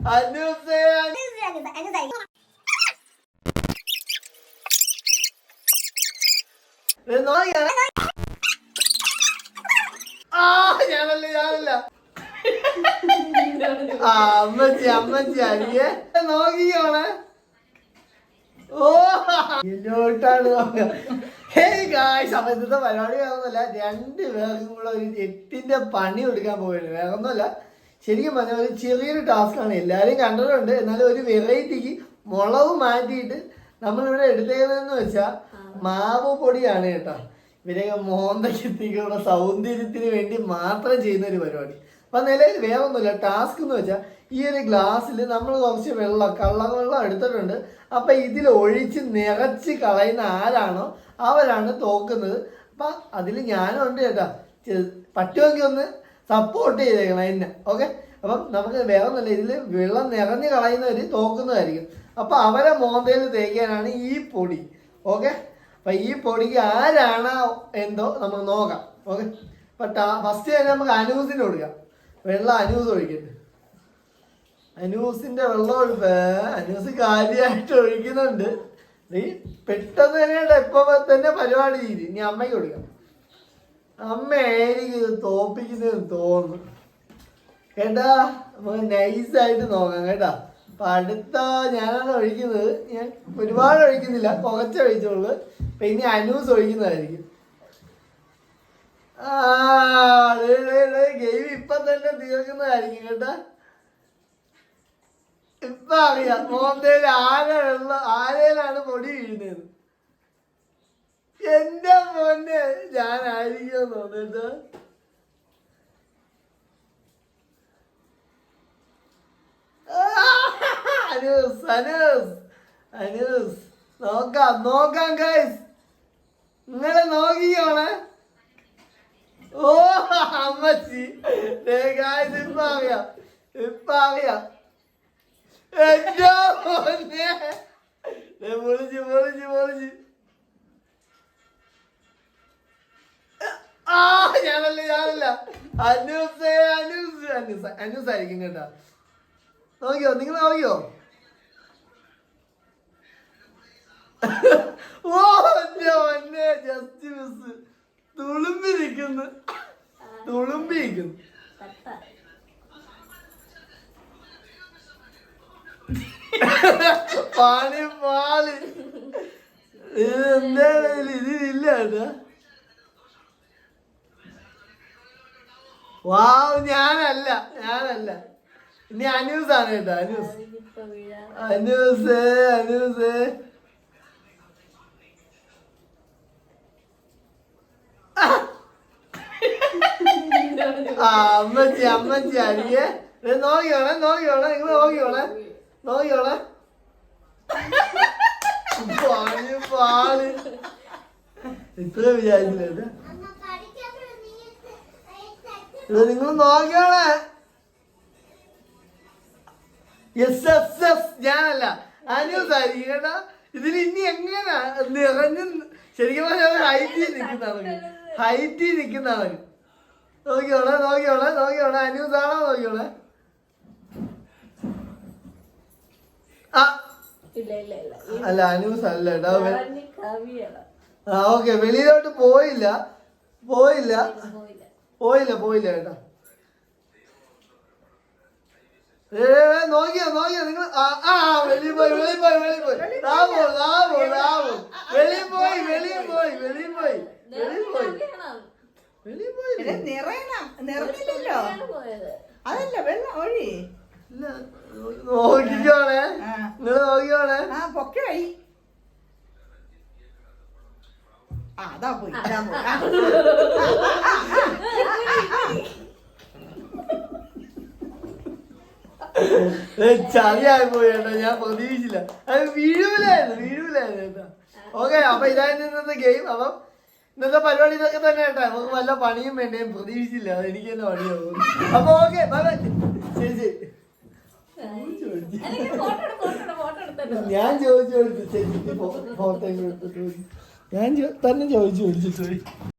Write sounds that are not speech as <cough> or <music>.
അനൂസേ ഇത് നോക്കിയാണ് ആ ഞാനല്ല ഞാനല്ല. അമ്മച്ചി അമ്മച്ചി അരിയെ നോക്കിക്കോണേ ഓ നോക്കുക. ഹേയ് ഗായ്സ് അപ്പൊ ഇന്നത്തെ പരിപാടി വേറൊന്നുമല്ല. രണ്ട് പേർക്കും കൂടെ ഒരു എട്ടിന്റെ പണി കൊടുക്കാൻ പോവുകയാണ് വേറൊന്നുമല്ല. ശരിക്കും പറഞ്ഞാൽ ഒരു ചെറിയൊരു ടാസ്ക്കാണ്. എല്ലാവരും കണ്ടിട്ടുണ്ട്. എന്നാലും ഒരു വെറൈറ്റിക്ക് മുളവ് മാറ്റിയിട്ട് നമ്മളിവിടെ എടുത്തേക്കുന്നതെന്ന് വെച്ചാൽ മാവ് പൊടിയാണ് കേട്ടോ. ഇവരെയൊക്കെ മോന്തക്കെത്തിക്കുള്ള സൗന്ദര്യത്തിന് വേണ്ടി മാത്രം ചെയ്യുന്ന ഒരു പരിപാടി. അപ്പം നിലയിൽ വേറൊന്നുമില്ല. ടാസ്ക് എന്ന് വെച്ചാൽ ഈ ഒരു ഗ്ലാസ്സിൽ നമ്മൾ കുറച്ച് വെള്ളം കള്ളം വെള്ളം എടുത്തിട്ടുണ്ട്. അപ്പം ഇതിൽ ഒഴിച്ച് നിറച്ച് കളയുന്ന ആരാണോ അവരാണ് തോക്കുന്നത്. അപ്പം അതിൽ ഞാനും ഉണ്ട് ചേട്ടാ പറ്റുമെങ്കിൽ ഒന്ന് സപ്പോർട്ട് ചെയ്തേക്കണം എന്നെ. ഓക്കെ അപ്പം നമുക്ക് വേറൊന്നുമില്ല ഇതിൽ വെള്ളം നിറഞ്ഞ് കളയുന്നവർ തോക്കുന്നതായിരിക്കും. അപ്പൊ അവരെ മോന്തയിൽ തേക്കാനാണ് ഈ പൊടി. ഓക്കെ അപ്പൊ ഈ പൊടിക്ക് ആരാണ് എന്തോ നമുക്ക് നോക്കാം. ഓക്കെ അപ്പൊ ഫസ്റ്റ് തന്നെ നമുക്ക് അനൂസിന് കൊടുക്കാം. വെള്ളം അനൂസ് ഒഴിക്കട്ടെ. അനൂസിന്റെ വെള്ളം ഒഴിപ്പ് അനൂസ് കാര്യമായിട്ട് ഒഴിക്കുന്നുണ്ട്. നീ പെട്ടെന്ന് തന്നെ ഇപ്പൊ തന്നെ പരിപാടി ചെയ്ത് ഇനി അമ്മയ്ക്ക് കൊടുക്കാം. അമ്മയായിരിക്കും ഇത് തോപ്പിക്കുന്നതെന്ന് തോന്നുന്നു. കേട്ടാ നമുക്ക് നൈസായിട്ട് നോക്കാം കേട്ടാ. അപ്പൊ അടുത്ത ഞാനാണ് ഒഴിക്കുന്നത്. ഞാൻ ഒരുപാട് ഒഴിക്കുന്നില്ല. കുറച്ച് ഒഴിച്ചോളൂ അപ്പൊ ഇനി അനൂസ് ഒഴിക്കുന്നതായിരിക്കും. ഗെയിം ഇപ്പൊ തന്നെ തീർക്കുന്നതായിരിക്കും കേട്ടാ. ഇപ്പൊ അറിയാം മോന്തയിൽ ആരെയുള്ള ആരേലാണ് പൊടി വീഴുന്നത്? എന്റെ മോനെ ഞാനായിരിക്കും തോന്നിട്ട് അനൂസ് അനൂസ് അനൂസ്. നോക്കാം നോക്കാം ഗൈസ് നിങ്ങളെ നോക്കിക്കോണേ. ഓ അമ്മച്ചി. guys, ഇപ്പൊ അറിയാം. ഇപ്പൊ അറിയാം. എന്റെ മോനെ. പൊളിച്ച് പൊളിച്ച് പൊളിച്ച് ആ ഞാനല്ല ആയിരിക്കും കേട്ടോ. നോക്കിയോ നിങ്ങൾ നോക്കിയോ? ഓ എന്റെ ഇത് എന്താ ഇതിൽ ഇതില്ല കേട്ടോ. വാവ് ഞാനല്ല ഞാനല്ല. ഇനി അനൂസ് ആണ് കേട്ടോ അനൂസ്. അനൂസ് അനൂസ്. അമ്മച്ചി അമ്മച്ചി അരിയെ നോക്കിയോളെ നോക്കിയോളെ നിങ്ങൾ നോക്കിയോളെ നോക്കിയോളെ പാണി പാളി ഇത്ര വിചാരിച്ചില്ല ഇത് നിങ്ങൾ നോക്കിയോളെ എസ് എസ് എസ് ഞാനല്ല. അനുസരിക്കട കേട്ടാ ഇതിൽ ഇനി എങ്ങനെ നിറഞ്ഞു ശരിക്കും പറഞ്ഞാൽ ഹൈറ്റിൽ നിൽക്കുന്നതാണ് ഹൈറ്റിൽ നിൽക്കുന്നതാണ് നോക്കിയോളെ നോക്കിയോളെ നോക്കിയോളെ അനുസാണോ നോക്കിയോളെ അല്ല അനൂസ് അല്ല കേട്ടോ. ആ ഓക്കെ. വെളിയിലോട്ട് പോയില്ല. പോയില്ല. പോയില്ല പോയില്ല പോയില്ല ഏ നോക്കിയോ നോക്കിയോ നിങ്ങൾ ആ വെളിയിൽ പോയി വെളിയിൽ പോയി വെളിയിൽ പോയി. പോ ദാ പോ വെളിയിൽ പോയി. വെളിയിൽ പോയി വെളിയിൽ പോയി വെളിയിൽ പോയി വെളിയിൽ പോയി. നിറയണം നിറഞ്ഞില്ലല്ലോ. അതല്ല വെള്ളം ഒഴി. നോക്കിക്കോണേ. നിങ്ങൾ നോക്കിക്കോണേ ആ പൊക്കെ വഴി അതാ പോയി അതാ പോയി <laughs> ആ. ഏ, ചതിയായി പോയി കേട്ടോ ഞാൻ പ്രതീക്ഷിച്ചില്ല. അത് വീഴൂലായിരുന്നു വീഴൂലായിരുന്നു കേട്ടോ. ഓക്കെ അപ്പൊ ഇതായിരുന്നു ഇന്നത്തെ ഗെയിം അപ്പം ഇന്നത്തെ പരിപാടി ഇതൊക്കെ തന്നെ കേട്ടോ. നമുക്ക് വല്ല പണിയും വേണ്ട പ്രതീക്ഷിച്ചില്ല. അത് എനിക്ക് തന്നെ പണിയാവും അപ്പൊ ഓക്കെ എടുത്തല്ലോ. ഞാൻ ചോദിച്ചു ഫോട്ടോ എടുത്തിട്ട് ഞാൻ തന്നെ ചോദിച്ചു ചോദിച്ചിട്ട് പോയി